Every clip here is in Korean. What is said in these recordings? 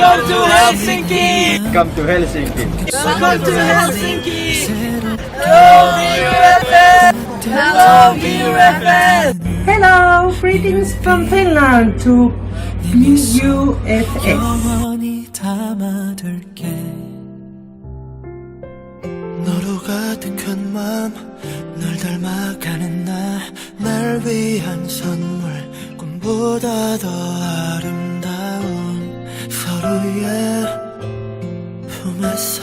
Welcome to Helsinki! Come to Helsinki. Welcome to Helsinki! Hello, BUFS! Hello, BUFS! Hello, greetings from Finland to BUFS. 영원히 담아둘게 너로 가득한 맘널 닮아가는 나 날 위한 선물 꿈보다 더 아름다운 Oh, yeah, for myself.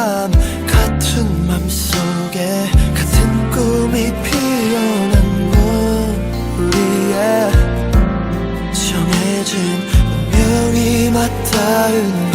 밤 같은 맘 속에 같은 꿈이 피어난 건 우리의 정해진 운명이 맞닿은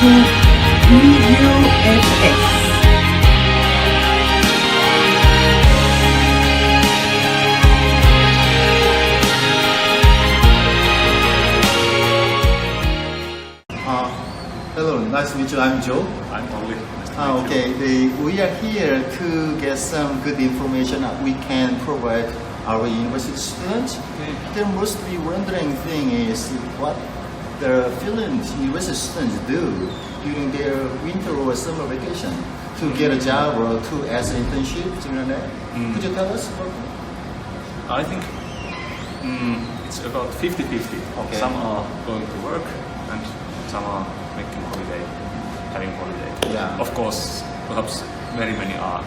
To BUFS. Uh, hello, nice to meet you. I'm Joe. I'm. Nice Uh, okay, the, we are here to get some good information that we can provide our university students. The most wondering thing is what the Finland university students do during their winter or summer vacation to get a job or to as an internship, something like that. Mm. Could you tell us about that? I think mm, it's about 50-50. Okay. Some are going to work and some are making holiday, having holiday. Yeah. Of course, perhaps very many are,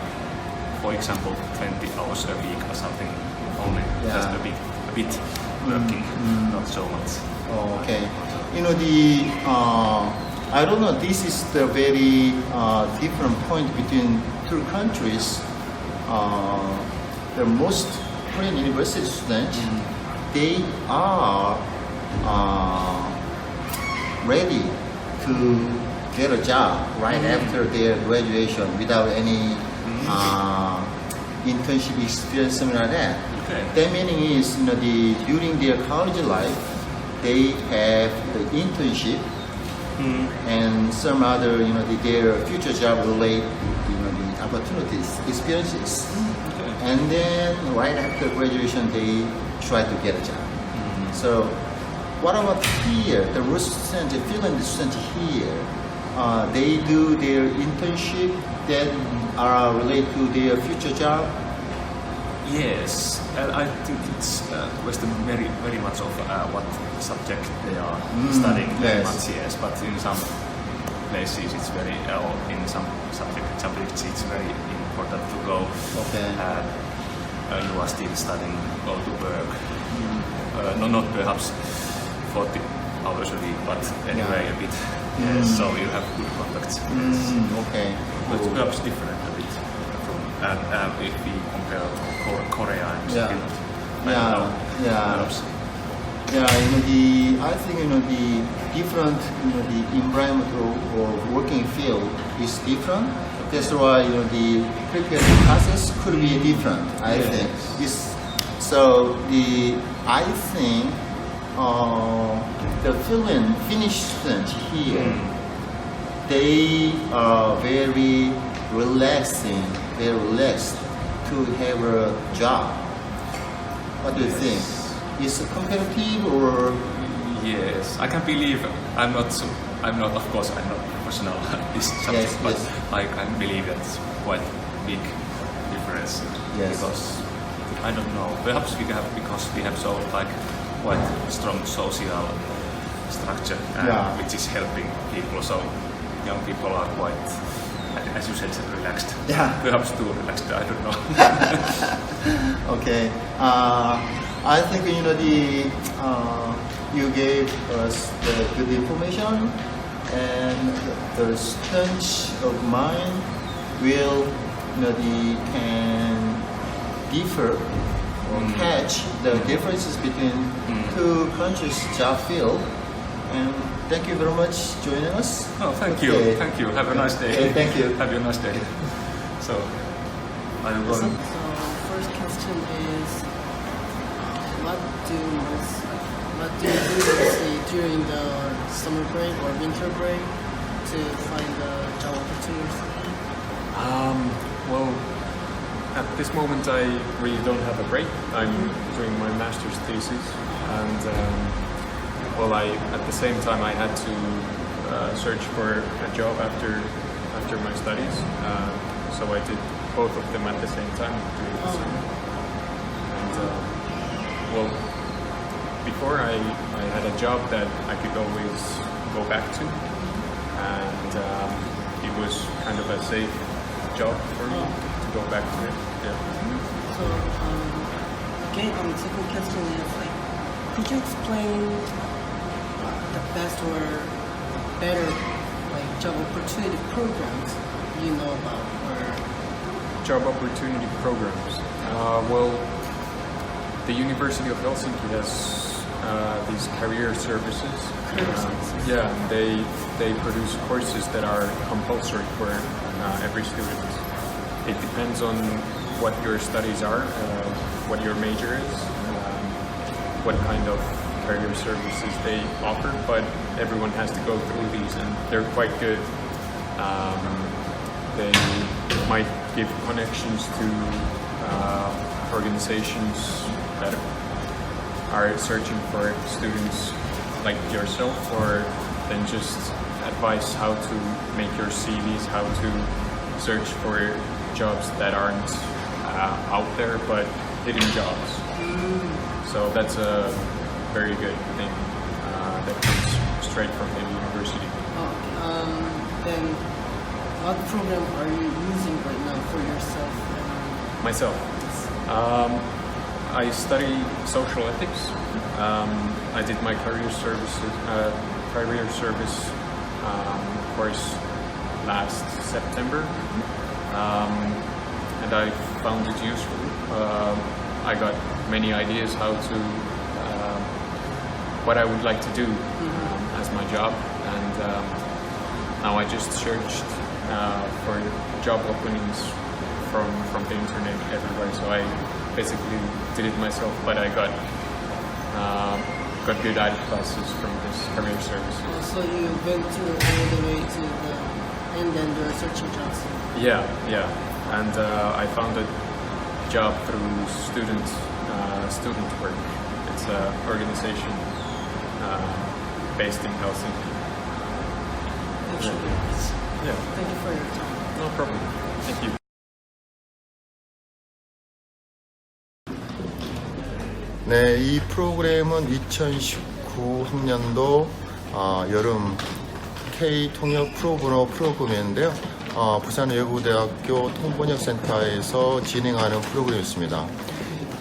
for example, 20 hours a week or something only, Yeah. just a bit, a bit working, not so much. Oh, okay. You know the uh, I don't know. This is the very uh, different point between two countries. Uh, the most Korean university students, they are uh, ready to get a job right after their graduation without any uh, internship experience, something like that. Okay. That meaning is, you know, the during their college life, they have the internship hmm. and some other, you know, the, their future job relate, you know, the opportunities, experiences. Hmm, and then right after graduation, they try to get a job. Hmm. So, what about here? The Russian the Finland student here, uh, they do their internship that are related to their future job. Yes, and I think it's uh, question very very much of uh, what subject they are studying very yes. much. Yes, but in some places it's very uh, or in some subject subjects it's very important to go. Okay. Uh, uh, you are still studying, go to work. Uh, no, not perhaps 40 hours a week, but anyway a bit. Yes, so you have good contacts. Mm, okay. But Cool. perhaps different a bit and uh, if we compare Korea and Yeah. Yeah, know. yeah. Yeah, you know the I think you know the different you know the environment or, or working field is different. That's why you know the preparing process could be different. I Yes. think it's so the I think uh, the Finland Finnish student here they are very relaxing, very relaxed to have a job. What do you think? Is it competitive or Yes, I can't believe I'm not. So, I'm not. Of course, I'm not professional at this subject, Yes, but yes. I can believe that's quite big difference. Yes. Because I don't know. Perhaps we have because we have so like quite strong social structure, uh, Yeah. which is helping people. So young people are quite, as you said, relaxed. Yeah. Perhaps too relaxed. I don't know. okay? Uh, I think you know the uh, you gave us the good information, and the students of mine will you know the can differ or catch the differences between two countries' job field. And thank you very much joining us. Oh, thank you. Thank you. Have a nice day. Okay, thank you. Have a nice day. So, I will go. So, first question is, uh, what do what do you do during the summer break or winter break to find a job opportunity? Um, well, at this moment, I really don't have a break. I'm doing my master's thesis, and um, well, I at the same time I had to uh, search for a job after after my studies. Uh, so I did both of them at the same time during the summer. And um, well, before I, I had a job that I could always go back to, and um, it was kind of a safe job for me to go back to it. Yeah. So, um, okay, um, second question is like, could you explain uh, the best or better like job opportunity programs you know about or Job opportunity programs. Uh, well, the University of Helsinki has uh, these career services. Uh, services. yeah, they they produce courses that are compulsory for uh, every student. It depends on what your studies are, uh, what your major is, um, what kind of career services they offer, but everyone has to go through these, and they're quite good. Um, they might give connections to uh, organizations that are searching for students like yourself, or then just advice how to make your CVs, how to search for jobs that aren't uh, out there but hidden jobs. So that's a very good thing uh, that comes straight from the university. oh, um, then what program are you using right now for yourself? Myself, um, I study social ethics. Um, I did my career services, uh, career service um, course last September, um, and I found it useful. Um, I got many ideas how to, what I would like to do um, as my job, and um, now I just searched uh, for job openings from from the internet everywhere. So I basically did it myself, but I got uh, got good classes from this career services. So you went through all the way to the and then you're searching jobs. Yeah, yeah, and uh, I found a job through student uh, student work. It's an organization uh, based in Helsinki. Actually, Yeah, thank you for your time. no problem. Thank you. 네, 이 프로그램은 2019 학년도 아, 여름 K 통역 프로브로 프로그램인데요. 아, 부산 외국대학교 통번역센터에서 진행하는 프로그램이었습니다.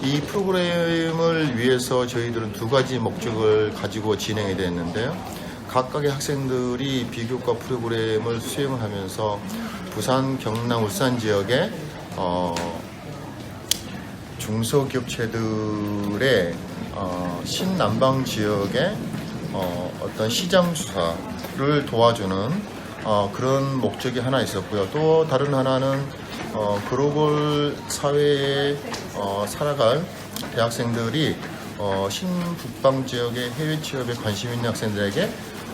이 프로그램을 위해서 저희들은 두 가지 목적을 가지고 진행이 됐는데요. 각각의 학생들이 비교과 프로그램을 수행을 하면서 부산, 경남, 울산 지역에 어, 중소기업체들의 어, 신남방 지역의 어, 어떤 시장 수사를 도와주는 어, 그런 목적이 하나 있었고요. 또 다른 하나는 어, 글로벌 사회에 어, 살아갈 대학생들이 어, 신북방 지역의 해외 취업에 관심 있는 학생들에게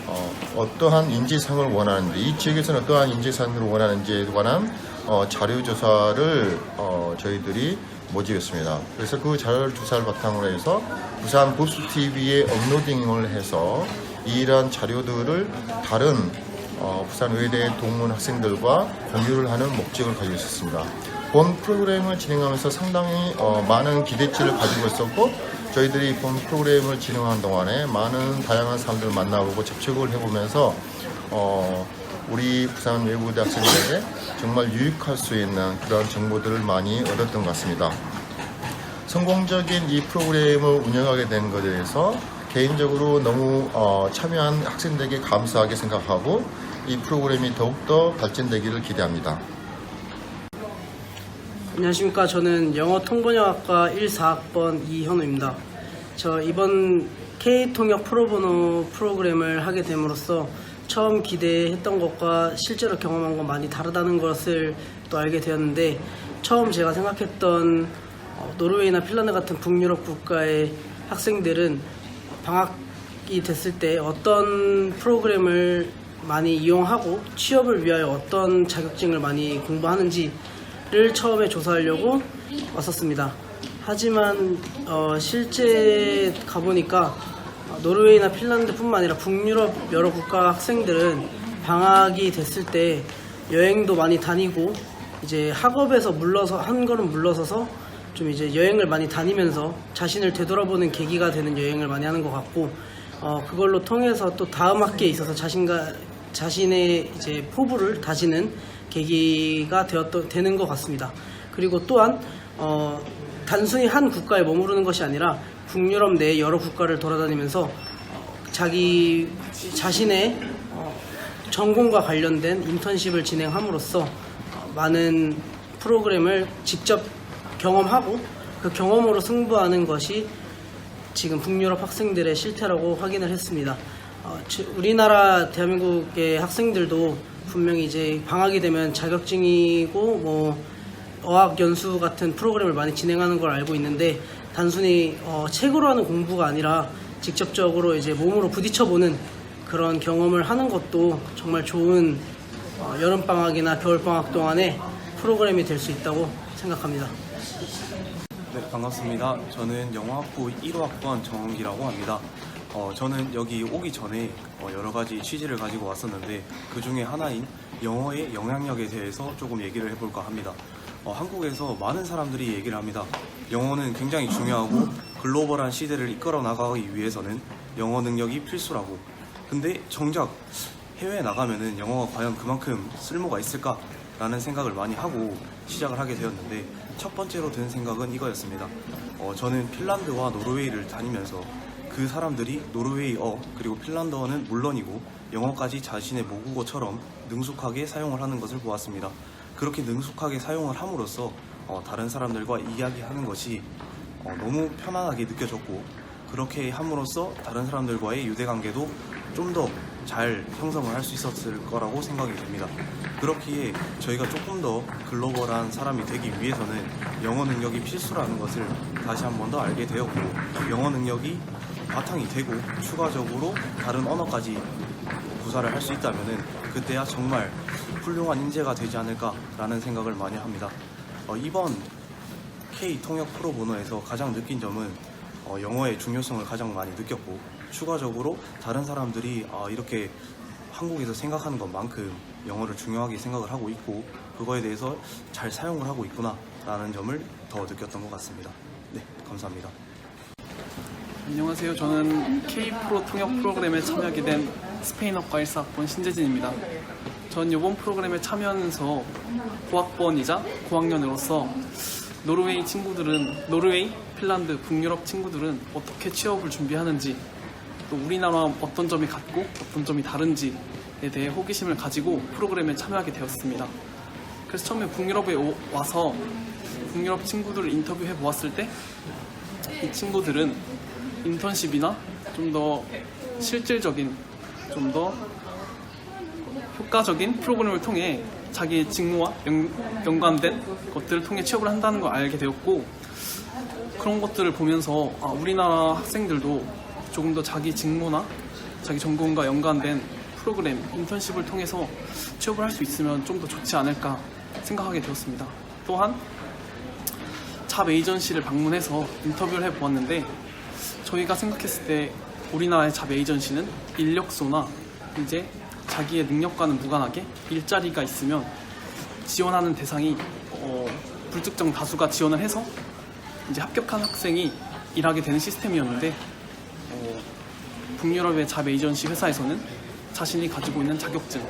어, 어떠한 인재상을 원하는지 이 지역에서는 어떠한 인재상을 원하는지에 관한 어, 자료 조사를 어, 저희들이 모집했습니다. 그래서 그 자료 조사를 바탕으로 해서 부산 부스 TV에 업로딩을 해서 이러한 자료들을 다른 어, 부산 외대 동문 학생들과 공유를 하는 목적을 가지고 있었습니다. 본 프로그램을 진행하면서 상당히 어, 많은 기대치를 가지고 있었고 저희들이 본 프로그램을 진행하는 동안에 많은 다양한 사람들을 만나보고 접촉을 해보면서 어, 우리 부산 외국대 학생들에게 정말 유익할 수 있는 그런 정보들을 많이 얻었던 것 같습니다. 성공적인 이 프로그램을 운영하게 된 것에 대해서 개인적으로 너무 어, 참여한 학생들에게 감사하게 생각하고 이 프로그램이 더욱더 발전되기를 기대합니다. 안녕하십니까. 저는 영어 통번역학과 14학번 이현우입니다. 저 이번 K통역 프로보노 프로그램을 하게 됨으로써 처음 기대했던 것과 실제로 경험한 건 많이 다르다는 것을 또 알게 되었는데 처음 제가 생각했던 어, 노르웨이나 핀란드 같은 북유럽 국가의 학생들은 방학이 됐을 때 어떤 프로그램을 많이 이용하고 취업을 위하여 어떤 자격증을 많이 공부하는지를 처음에 조사하려고 왔었습니다. 하지만 어, 실제 가보니까 어, 노르웨이나 핀란드뿐만 아니라 북유럽 여러 국가 학생들은 방학이 됐을 때 여행도 많이 다니고 이제 학업에서 물러서 한 걸음 물러서서 좀 이제 여행을 많이 다니면서 자신을 되돌아보는 계기가 되는 여행을 많이 하는 것 같고 어, 그걸로 통해서 또 다음 학기에 있어서 자신과 자신의 이제 포부를 다지는 계기가 되었던 되는 것 같습니다. 그리고 또한 어, 단순히 한 국가에 머무르는 것이 아니라 북유럽 내 여러 국가를 돌아다니면서 어, 자기 자신의 어, 전공과 관련된 인턴십을 진행함으로써 어, 많은 프로그램을 직접 경험하고 그 경험으로 승부하는 것이 지금 북유럽 학생들의 실태라고 확인을 했습니다. 어, 지- 우리나라 대한민국의 학생들도 분명히 이제 방학이 되면 자격증이고 뭐 어학 연수 같은 프로그램을 많이 진행하는 걸 알고 있는데 단순히 어, 책으로 하는 공부가 아니라 직접적으로 이제 몸으로 부딪혀보는 그런 경험을 하는 것도 정말 좋은 어, 여름 방학이나 겨울 방학 동안에 프로그램이 될 수 있다고 생각합니다. 네, 반갑습니다. 저는 영어학부 1호 학번 정원기라고 합니다. 어, 저는 여기 오기 전에 어, 여러 가지 취지를 가지고 왔었는데 그 중에 하나인 영어의 영향력에 대해서 조금 얘기를 해볼까 합니다. 어, 한국에서 많은 사람들이 얘기를 합니다. 영어는 굉장히 중요하고 글로벌한 시대를 이끌어 나가기 위해서는 영어 능력이 필수라고. 근데 정작 해외에 나가면은 영어가 과연 그만큼 쓸모가 있을까? 라는 생각을 많이 하고 시작을 하게 되었는데 첫 번째로 든 생각은 이거였습니다. 어, 저는 핀란드와 노르웨이를 다니면서 그 사람들이 노르웨이어 그리고 핀란드어는 물론이고 영어까지 자신의 모국어처럼 능숙하게 사용을 하는 것을 보았습니다. 그렇게 능숙하게 사용을 함으로써 어, 다른 사람들과 이야기하는 것이 어, 너무 편안하게 느껴졌고 그렇게 함으로써 다른 사람들과의 유대관계도 좀 더 잘 형성을 할 수 있었을 거라고 생각이 됩니다. 그렇기에 저희가 조금 더 글로벌한 사람이 되기 위해서는 영어 능력이 필수라는 것을 다시 한 번 더 알게 되었고 영어 능력이 바탕이 되고 추가적으로 다른 언어까지 구사를 할 수 있다면은 그때야 정말 훌륭한 인재가 되지 않을까라는 생각을 많이 합니다. 어, 이번 K 통역 프로 보너에서 가장 느낀 점은 어, 영어의 중요성을 가장 많이 느꼈고 추가적으로 다른 사람들이 아, 이렇게 한국에서 생각하는 것만큼 영어를 중요하게 생각을 하고 있고 그거에 대해서 잘 사용을 하고 있구나라는 점을 더 느꼈던 것 같습니다. 네, 감사합니다. 안녕하세요. 저는 K-프로 통역 프로그램에 참여하게 된 스페인어과 1사학번 신재진입니다. 전 이번 프로그램에 참여하면서 고학번이자 고학년으로서 노르웨이 친구들은 노르웨이, 핀란드, 북유럽 친구들은 어떻게 취업을 준비하는지 또 우리나라와 어떤 점이 같고 어떤 점이 다른지에 대해 호기심을 가지고 프로그램에 참여하게 되었습니다. 그래서 처음에 북유럽에 오- 와서 북유럽 친구들을 인터뷰해 보았을 때 이 친구들은 인턴십이나 좀 더 실질적인, 좀 더 효과적인 프로그램을 통해 자기의 직무와 연, 연관된 것들을 통해 취업을 한다는 걸 알게 되었고 그런 것들을 보면서 아, 우리나라 학생들도 조금 더 자기 직무나 자기 전공과 연관된 프로그램, 인턴십을 통해서 취업을 할 수 있으면 좀 더 좋지 않을까 생각하게 되었습니다. 또한 잡 에이전시를 방문해서 인터뷰를 해보았는데 저희가 생각했을 때 우리나라의 잡 에이전시는 인력소나 이제 자기의 능력과는 무관하게 일자리가 있으면 지원하는 대상이 어, 불특정 다수가 지원을 해서 이제 합격한 학생이 일하게 되는 시스템이었는데 어, 북유럽의 잡 에이전시 회사에서는 자신이 가지고 있는 자격증,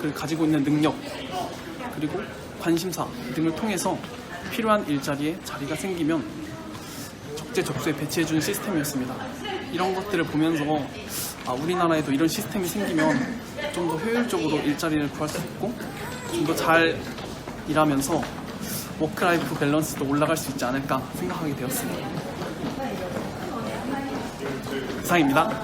그리고 가지고 있는 능력, 그리고 관심사 등을 통해서 필요한 일자리에 자리가 생기면 적재적소에 배치해주는 시스템이었습니다. 이런 것들을 보면서 아, 우리나라에도 이런 시스템이 생기면 좀 더 효율적으로 일자리를 구할 수 있고 좀 더 잘 일하면서 워크라이프 밸런스도 올라갈 수 있지 않을까 생각하게 되었습니다. 이상입니다.